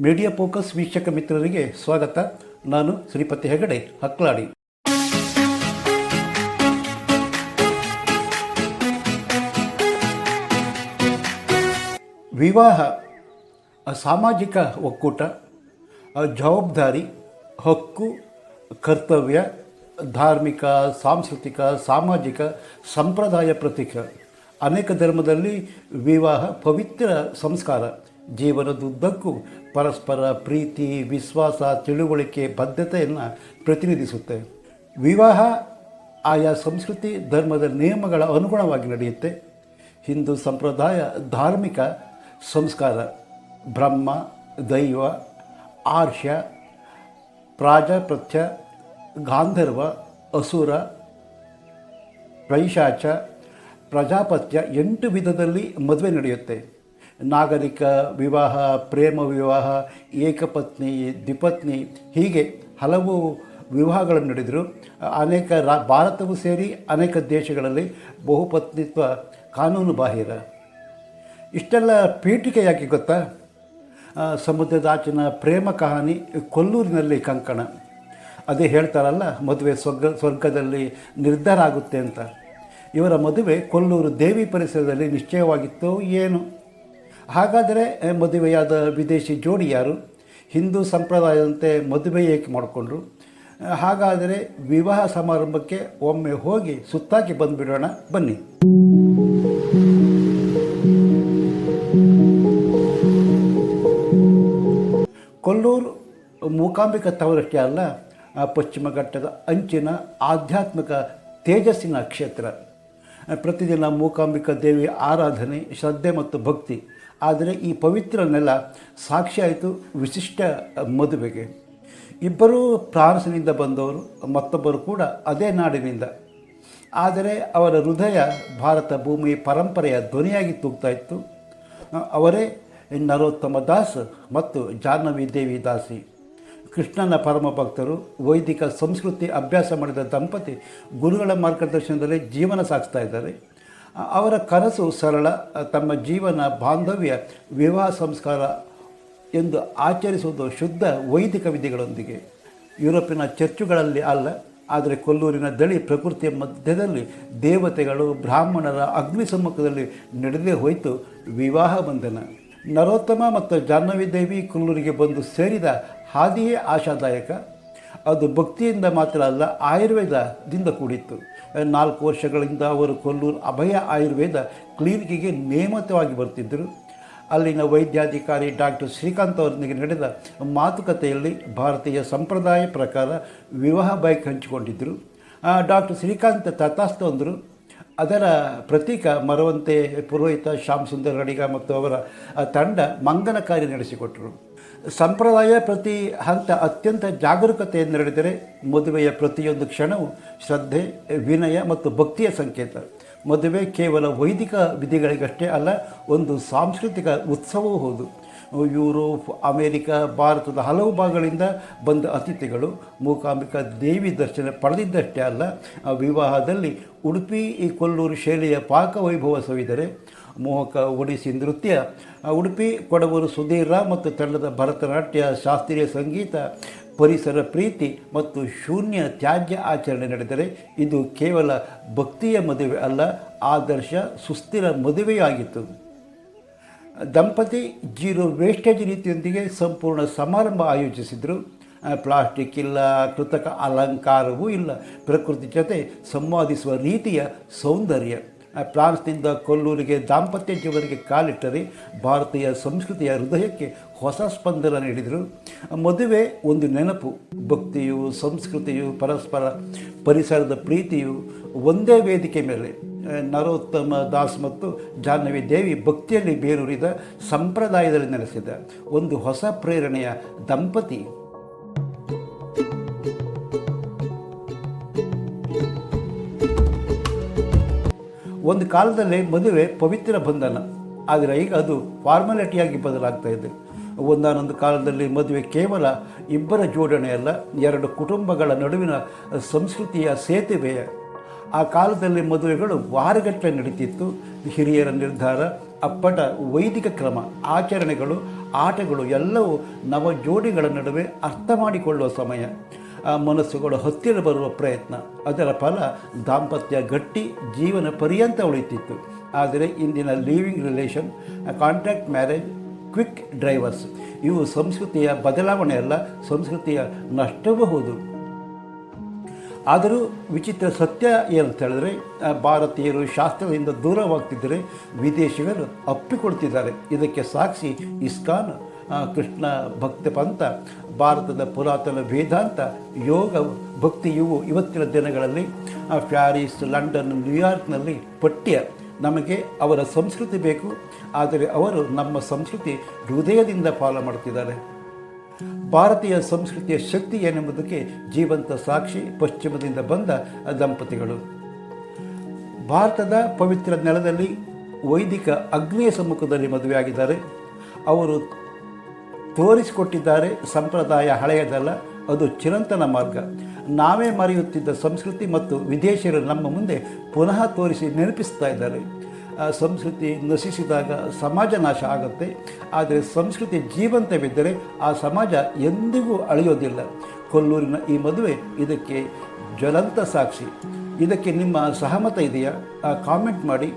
Media focus ವೀಕ್ಷಕ ಮಿತ್ರರಿಗೆ ಸ್ವಾಗತ. ನಾನು ಶ್ರೀಪತಿ ಹೆಗಡೆ, ಹಕ್ಲಾಡಿ. ವಿವಾಹ ಸಾಮಾಜಿಕ ಒಕ್ಕೂಟ, ಜವಾಬ್ದಾರಿ, ಹಕ್ಕು, ಕರ್ತವ್ಯ, ಧಾರ್ಮಿಕ, ಸಾಂಸ್ಕೃತಿಕ, ಸಾಮಾಜಿಕ, ಸಂಪ್ರದಾಯ ಪ್ರತೀಕ. ಅನೇಕ ಧರ್ಮದಲ್ಲಿ ವಿವಾಹ ಪವಿತ್ರ ಸಂಸ್ಕಾರ. ಜೀವನದುದ್ದಕ್ಕೂ ಪರಸ್ಪರ ಪ್ರೀತಿ, ವಿಶ್ವಾಸ, ತಿಳುವಳಿಕೆ, ಬದ್ಧತೆಯನ್ನು ಪ್ರತಿನಿಧಿಸುತ್ತೆ. ವಿವಾಹ ಆಯಾ ಸಂಸ್ಕೃತಿ, ಧರ್ಮದ ನಿಯಮಗಳ ಅನುಗುಣವಾಗಿ ನಡೆಯುತ್ತೆ. ಹಿಂದೂ ಸಂಪ್ರದಾಯ ಧಾರ್ಮಿಕ ಸಂಸ್ಕಾರ, ಬ್ರಹ್ಮ, ದೈವ ಆರ್ಷ ಪ್ರಾಜಾಪತ್ಯ ಗಾಂಧರ್ವ, ಅಸುರ, ಪೈಶಾಚ, ಪ್ರಜಾಪತ್ಯ ಎಂಟು ವಿಧದಲ್ಲಿ ಮದುವೆ ನಡೆಯುತ್ತೆ. ನಾಗರಿಕ ವಿವಾಹ, ಪ್ರೇಮ ವಿವಾಹ, ಏಕಪತ್ನಿ, ದ್ವಿಪತ್ನಿ, ಹೀಗೆ ಹಲವು ವಿವಾಹಗಳನ್ನು ನಡೆದರು. ಅನೇಕ ರಾ, ಭಾರತವು ಸೇರಿ ಅನೇಕ ದೇಶಗಳಲ್ಲಿ ಬಹುಪತ್ನಿತ್ವ ಕಾನೂನು ಬಾಹಿರ. ಇಷ್ಟೆಲ್ಲ ಪೀಠಿಕೆ ಯಾಕೆ ಗೊತ್ತಾ ಸಮುದ್ರದ ಸಮುದ್ರದಾಚಿನ ಪ್ರೇಮ ಕಹಾನಿ ಕೊಲ್ಲೂರಿನಲ್ಲಿ ಕಂಕಣ. ಅದೇ ಹೇಳ್ತಾರಲ್ಲ, ಮದುವೆ ಸ್ವರ್ಗ, ಸ್ವರ್ಗದಲ್ಲಿ ನಿರ್ಧಾರ ಆಗುತ್ತೆ ಅಂತ. ಇವರ ಮದುವೆ ಕೊಲ್ಲೂರು ದೇವಿ ಪರಿಸರದಲ್ಲಿ ನಿಶ್ಚಯವಾಗಿತ್ತೋ ಏನು. ಹಾಗಾದರೆ ಮದುವೆಯಾದ ವಿದೇಶಿ ಜೋಡಿ ಯಾರು? ಹಿಂದೂ ಸಂಪ್ರದಾಯದಂತೆ ಮದುವೆ ಏಕೆ ಮಾಡಿಕೊಂಡ್ರು? ಹಾಗಾದರೆ ವಿವಾಹ ಸಮಾರಂಭಕ್ಕೆ ಒಮ್ಮೆ ಹೋಗಿ ಸುತ್ತಾಕಿ ಬಂದುಬಿಡೋಣ, ಬನ್ನಿ. ಕೊಲ್ಲೂರು ಮೂಕಾಂಬಿಕ ತವರಷ್ಟೇ ಅಲ್ಲ ಪಶ್ಚಿಮ ಘಟ್ಟದ ಅಂಚಿನ ಆಧ್ಯಾತ್ಮಿಕ ತೇಜಸ್ಸಿನ ಕ್ಷೇತ್ರ. ಪ್ರತಿದಿನ ಮೂಕಾಂಬಿಕಾ ದೇವಿ ಆರಾಧನೆ, ಶ್ರದ್ಧೆ ಮತ್ತು ಭಕ್ತಿ. ಆದರೆ ಈ ಪವಿತ್ರ ನೆಲ ಸಾಕ್ಷಿಯಾಯಿತು ವಿಶಿಷ್ಟ ಮದುವೆಗೆ. ಇಬ್ಬರೂ ಫ್ರಾನ್ಸ್ನಿಂದ ಬಂದವರು, ಮತ್ತೊಬ್ಬರು ಕೂಡ ಅದೇ ನಾಡಿನಿಂದ. ಆದರೆ ಅವರ ಹೃದಯ ಭಾರತ ಭೂಮಿ ಪರಂಪರೆಯ ಧ್ವನಿಯಾಗಿ ತೂಗ್ತಾ ಇತ್ತು. ಅವರೇ ನರೋತ್ತಮ ದಾಸ್ ಮತ್ತು ಜಾಹ್ನವಿ ದೇವಿ ದಾಸಿ. ಕೃಷ್ಣನ ಪರಮ ಭಕ್ತರು ವೈದಿಕ ಸಂಸ್ಕೃತಿ ಅಭ್ಯಾಸ ಮಾಡಿದ ದಂಪತಿ ಗುರುಗಳ ಮಾರ್ಗದರ್ಶನದಲ್ಲಿ ಜೀವನ ಸಾಗಿಸ್ತಾ ಇದ್ದಾರೆ. ಅವರ ಕನಸು ಸರಳ, ತಮ್ಮ ಜೀವನ ಬಾಂಧವ್ಯ, ವಿವಾಹ ಸಂಸ್ಕಾರ ಎಂದು ಆಚರಿಸುವುದು ಶುದ್ಧ ವೈದಿಕ ವಿಧಿಗಳೊಂದಿಗೆ. ಯುರೋಪಿನ ಚರ್ಚುಗಳಲ್ಲಿ ಅಲ್ಲ, ಆದರೆ ಕೊಲ್ಲೂರಿನ ದಳಿ ಪ್ರಕೃತಿಯ ಮಧ್ಯದಲ್ಲಿ ದೇವತೆಗಳು, ಬ್ರಾಹ್ಮಣರ ಅಗ್ನಿ ಸಮ್ಮುಖದಲ್ಲಿ ನಡೆದೇ ಹೋಯಿತು ವಿವಾಹ ಬಂಧನ. ನರೋತ್ತಮ ಮತ್ತು ಜಾಹ್ನವಿ ದೇವಿ ಕೊಲ್ಲೂರಿಗೆ ಬಂದು ಸೇರಿದ ಹಾದಿಯೇ ಆಶಾದಾಯಕ. ಅದು ಭಕ್ತಿಯಿಂದ ಮಾತ್ರ ಅಲ್ಲ, ಆಯುರ್ವೇದದಿಂದ ಕೂಡಿತ್ತು. ನಾಲ್ಕು ವರ್ಷಗಳಿಂದ ಅವರು ಕೊಲ್ಲೂರು ಅಭಯ ಆಯುರ್ವೇದ ಕ್ಲಿನಿಕ್ಗೆ ನೇಮಿತವಾಗಿ ಬರ್ತಿದ್ದರು. ಅಲ್ಲಿನ ವೈದ್ಯಾಧಿಕಾರಿ ಡಾಕ್ಟರ್ ಶ್ರೀಕಾಂತ್ ಅವರೊಂದಿಗೆ ನಡೆದ ಮಾತುಕತೆಯಲ್ಲಿ ಭಾರತೀಯ ಸಂಪ್ರದಾಯ ಪ್ರಕಾರ ವಿವಾಹ ಬೈಕ್ ಹಂಚಿಕೊಂಡಿದ್ದರು. ಡಾಕ್ಟರ್ ಶ್ರೀಕಾಂತ್ ತಥಾಸ್ತು ಅಂದರು, ಅದರ ಪ್ರತೀಕ ಮರವಂತೆ ಪುರೋಹಿತ ಶ್ಯಾಮ್ ಸುಂದರ್ ರಡಿಗ ಮತ್ತು ಅವರ ತಂಡ ಮಂಗನ ಕಾರ್ಯ ನಡೆಸಿಕೊಟ್ಟರು. ಸಂಪ್ರದಾಯ ಪ್ರತಿ ಹಂತ ಅತ್ಯಂತ ಜಾಗರೂಕತೆಯಿಂದ ನಡೆದರೆ ಮದುವೆಯ ಪ್ರತಿಯೊಂದು ಕ್ಷಣವು ಶ್ರದ್ಧೆ, ವಿನಯ ಮತ್ತು ಭಕ್ತಿಯ ಸಂಕೇತ. ಮದುವೆ ಕೇವಲ ವೈದಿಕ ವಿಧಿಗಳಿಗಷ್ಟೇ ಅಲ್ಲ, ಒಂದು ಸಾಂಸ್ಕೃತಿಕ ಉತ್ಸವವೂ ಹೌದು. ಯುರೋಪ್, ಅಮೇರಿಕ, ಭಾರತದ ಹಲವು ಭಾಗಗಳಿಂದ ಬಂದ ಅತಿಥಿಗಳು ಮೂಕಾಂಬಿಕಾ ದೇವಿ ದರ್ಶನ ಪಡೆದಿದ್ದಷ್ಟೇ ಅಲ್ಲ, ವಿವಾಹದಲ್ಲಿ ಉಡುಪಿ ಈ ಕೊಲ್ಲೂರು ಶೈಲಿಯ ಪಾಕವೈಭವ ಸವಿದರೆ ಮೋಹಕ ಒಡಿಸಿ ನೃತ್ಯ ಉಡುಪಿ ಕೊಡವರು ಸುಧೀರ ಮತ್ತು ತಂಡದ ಭರತನಾಟ್ಯ, ಶಾಸ್ತ್ರೀಯ ಸಂಗೀತ, ಪರಿಸರ ಪ್ರೀತಿ ಮತ್ತು ಶೂನ್ಯ ತ್ಯಾಜ್ಯ ಆಚರಣೆ ನಡೆದರೆ ಇದು ಕೇವಲ ಭಕ್ತಿಯ ಮದುವೆ ಅಲ್ಲ, ಆದರ್ಶ ಸುಸ್ಥಿರ ಮದುವೆಯಾಗಿತ್ತು. ದಂಪತಿ ಜೀರೋ ವೇಸ್ಟೇಜ್ ರೀತಿಯೊಂದಿಗೆ ಸಂಪೂರ್ಣ ಸಮಾರಂಭ ಆಯೋಜಿಸಿದರು. ಪ್ಲಾಸ್ಟಿಕ್ ಇಲ್ಲ, ಕೃತಕ ಅಲಂಕಾರವೂ ಇಲ್ಲ, ಪ್ರಕೃತಿ ಜೊತೆ ಸಂವಾದಿಸುವ ರೀತಿಯ ಸೌಂದರ್ಯ. ಫ್ರಾನ್ಸ್ನಿಂದ ಕೊಲ್ಲೂರಿಗೆ ದಾಂಪತ್ಯ ಜೀವನಕ್ಕೆ ಕಾಲಿಟ್ಟರೆ ಭಾರತೀಯ ಸಂಸ್ಕೃತಿಯ ಹೃದಯಕ್ಕೆ ಹೊಸ ಸ್ಪಂದನ ನೀಡಿದರು. ಮದುವೆ ಒಂದು ನೆನಪು. ಭಕ್ತಿಯು, ಸಂಸ್ಕೃತಿಯು, ಪರಸ್ಪರ ಪರಿಸರದ ಪ್ರೀತಿಯು ಒಂದೇ ವೇದಿಕೆ ಮೇಲೆ. ನರೋತ್ತಮ ದಾಸ್ ಮತ್ತು ಜಾಹ್ನವಿ ದೇವಿ ಭಕ್ತಿಯಲ್ಲಿ ಬೇರೂರಿದ ಸಂಪ್ರದಾಯದಲ್ಲಿ ನೆಲೆಸಿದ ಒಂದು ಹೊಸ ಪ್ರೇರಣೆಯ ದಂಪತಿ. ಒಂದು ಕಾಲದಲ್ಲಿ ಮದುವೆ ಪವಿತ್ರ ಬಂಧನ. ಆದರೆ ಈಗ ಅದು ಫಾರ್ಮಾಲಿಟಿಯಾಗಿ ಬದಲಾಗ್ತಾ ಇದೆ. ಒಂದಾನೊಂದು ಕಾಲದಲ್ಲಿ ಮದುವೆ ಕೇವಲ ಇಬ್ಬರ ಜೋಡಣೆ ಅಲ್ಲ, ಎರಡು ಕುಟುಂಬಗಳ ನಡುವಿನ ಸಂಸ್ಕೃತಿಯ ಸೇತುವೆ ಆ ಕಾಲದಲ್ಲಿ ಮದುವೆಗಳು ವಾರಗಟ್ಟಲೆ ನಡೀತಿತ್ತು. ಹಿರಿಯರ ನಿರ್ಧಾರ, ಅಪ್ಪಟ ವೈದಿಕ ಕ್ರಮ, ಆಚರಣೆಗಳು, ಆಟಗಳು ಎಲ್ಲವೂ ನವ ಜೋಡಿಗಳ ನಡುವೆ ಅರ್ಥ ಮಾಡಿಕೊಳ್ಳುವ ಸಮಯ. ಆ ಮನಸ್ಸುಗಳು ಹತ್ತಿರ ಬರುವ ಪ್ರಯತ್ನ. ಅದರ ಫಲ ದಾಂಪತ್ಯ ಗಟ್ಟಿ ಜೀವನ ಪರ್ಯಂತ ಉಳಿತಿತ್ತು. ಆದರೆ ಇಂದಿನ living relation contact marriage, quick drivers, ಇವು ಸಂಸ್ಕೃತಿಯ ಬದಲಾವಣೆ ಅಲ್ಲ, ಸಂಸ್ಕೃತಿಯ ನಷ್ಟವೂ ಹೌದು. ಆದರೂ ವಿಚಿತ್ರ ಸತ್ಯ ಏನಂತ ಹೇಳಿದ್ರೆ ಭಾರತೀಯರು ಶಾಸ್ತ್ರದಿಂದ ದೂರವಾಗ್ತಿದ್ದರೆ ವಿದೇಶಿಗರು ಅಪ್ಪಿಕೊಡ್ತಿದ್ದಾರೆ. ಇದಕ್ಕೆ ಸಾಕ್ಷಿ ಇಸ್ಕಾನ್. ಕೃಷ್ಣ ಭಕ್ತಿ ಪಂಥ, ಭಾರತದ ಪುರಾತನ ವೇದಾಂತ, ಯೋಗ ಭಕ್ತಿಯು ಇವು ಇವತ್ತಿನ ದಿನಗಳಲ್ಲಿ ಪ್ಯಾರಿಸ್, ಲಂಡನ್, ನ್ಯೂಯಾರ್ಕ್ನಲ್ಲಿ ಪಠ್ಯ. ನಮಗೆ ಅವರ ಸಂಸ್ಕೃತಿ ಬೇಕು, ಆದರೆ ಅವರು ನಮ್ಮ ಸಂಸ್ಕೃತಿ ಹೃದಯದಿಂದ ಫಾಲೋ ಮಾಡ್ತಿದ್ದಾರೆ. ಭಾರತೀಯ ಸಂಸ್ಕೃತಿಯ ಶಕ್ತಿ ಏನೆಂಬುದಕ್ಕೆ ಜೀವಂತ ಸಾಕ್ಷಿ ಪಶ್ಚಿಮದಿಂದ ಬಂದ ದಂಪತಿಗಳು. ಭಾರತದ ಪವಿತ್ರ ನೆಲದಲ್ಲಿ ವೈದಿಕ ಅಗ್ನಿಯ ಸಮ್ಮುಖದಲ್ಲಿ ಮದುವೆಯಾಗಿದ್ದಾರೆ. ಅವರು ತೋರಿಸಿಕೊಟ್ಟಿದ್ದಾರೆ ಸಂಪ್ರದಾಯ ಹಳೆಯದಲ್ಲ, ಅದು ಚಿರಂತನ ಮಾರ್ಗ. ನಾವೇ ಮರೆಯುತ್ತಿದ್ದ ಸಂಸ್ಕೃತಿ ಮತ್ತು ವಿದೇಶಿಯರು ನಮ್ಮ ಮುಂದೆ ಪುನಃ ತೋರಿಸಿ ನೆನಪಿಸ್ತಾ ಇದ್ದಾರೆ. ಸಂಸ್ಕೃತಿ ನಶಿಸಿದಾಗ ಸಮಾಜ ನಾಶ ಆಗುತ್ತೆ. ಆದರೆ ಸಂಸ್ಕೃತಿ ಜೀವಂತವಿದ್ದರೆ ಆ ಸಮಾಜ ಎಂದಿಗೂ ಅಳೆಯೋದಿಲ್ಲ. ಕೊಲ್ಲೂರಿನ ಈ ಮದುವೆ ಇದಕ್ಕೆ ಜ್ವಲಂತ ಸಾಕ್ಷಿ. ಇದಕ್ಕೆ ನಿಮ್ಮ ಸಹಮತ ಇದೆಯಾ? ಕಾಮೆಂಟ್ ಮಾಡಿ.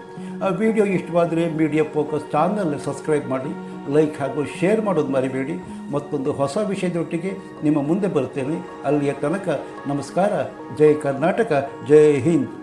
ವಿಡಿಯೋ ಇಷ್ಟವಾದರೆ ಮೀಡಿಯಾ ಫೋಕಸ್ ಚಾನಲ್ ಸಬ್ಸ್ಕ್ರೈಬ್ ಮಾಡಿ. ಲೈಕ್ ಹಾಗೂ ಶೇರ್ ಮಾಡೋದು ಮರಿಬೇಡಿ. ಮತ್ತೊಂದು ಹೊಸ ವಿಷಯದೊಟ್ಟಿಗೆ ನಿಮ್ಮ ಮುಂದೆ ಬರ್ತೇನೆ ಅಲ್ಲಿಯ ತನಕ ನಮಸ್ಕಾರ. ಜೈ ಕರ್ನಾಟಕ. ಜೈ ಹಿಂದ್.